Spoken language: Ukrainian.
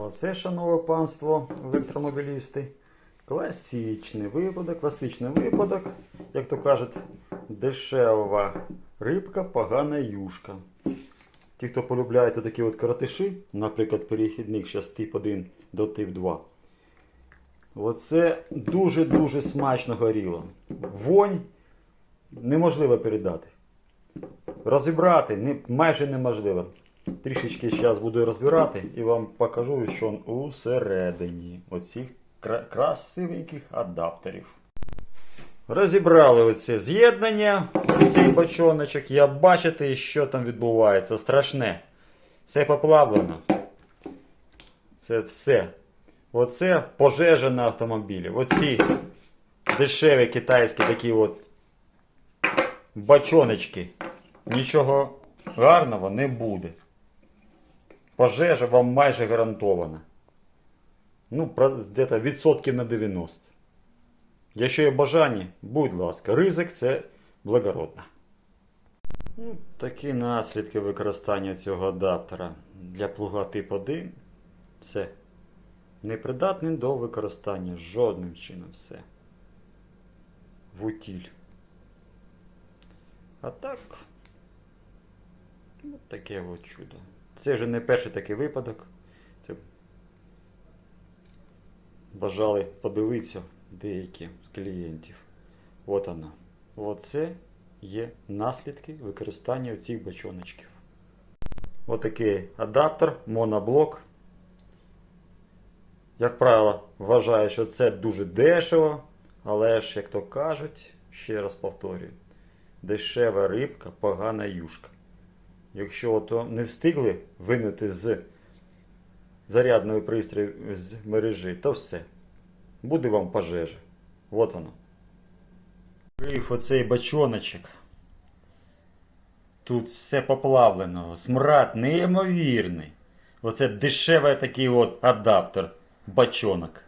Оце, шановне панство, електромобілісти. Класичний випадок, класичний випадок, як то кажуть, дешева рибка, погана юшка. Ті, хто полюбляєте такі от коротиші, наприклад, перехідник зараз тип 1 до тип 2. Оце дуже-дуже смачно горіло. Вонь неможливо передати. Розібрати майже неможливо. Трішечки зараз буду розбирати і вам покажу, що усередині оцих красивеньких адаптерів. Розібрали оце з'єднання, цей бочоночок. Я бачите, що там відбувається. Страшне. Все поплавлено. Це все. Оце пожежа на автомобілі. Оці дешеві китайські такі от бачоночки. Нічого гарного не буде. Пожежа вам майже гарантована. Ну, десь відсотків на 90. Якщо є бажання, будь ласка, ризик це благородно. Ну, такі наслідки використання цього адаптера для плуга тип 1. Все. Непридатний до використання жодним чином все. В утіль. А так. Ну, таке от чудо. Це вже не перший такий випадок. Це бажали подивитися деякі з клієнтів. От вона. Оце є наслідки використання цих бачоночків. Отакий адаптер, моноблок. Як правило, вважаю, що це дуже дешево, але ж, як то кажуть, ще раз повторюю, дешева рибка, погана юшка. Якщо ото не встигли винути з зарядної пристрою з мережі, то все. Буде вам пожежа. От воно. Риф оцей бачоночок. Тут все поплавлено. Смрад неймовірний. Оце дешевий такий от адаптер. Бачонок.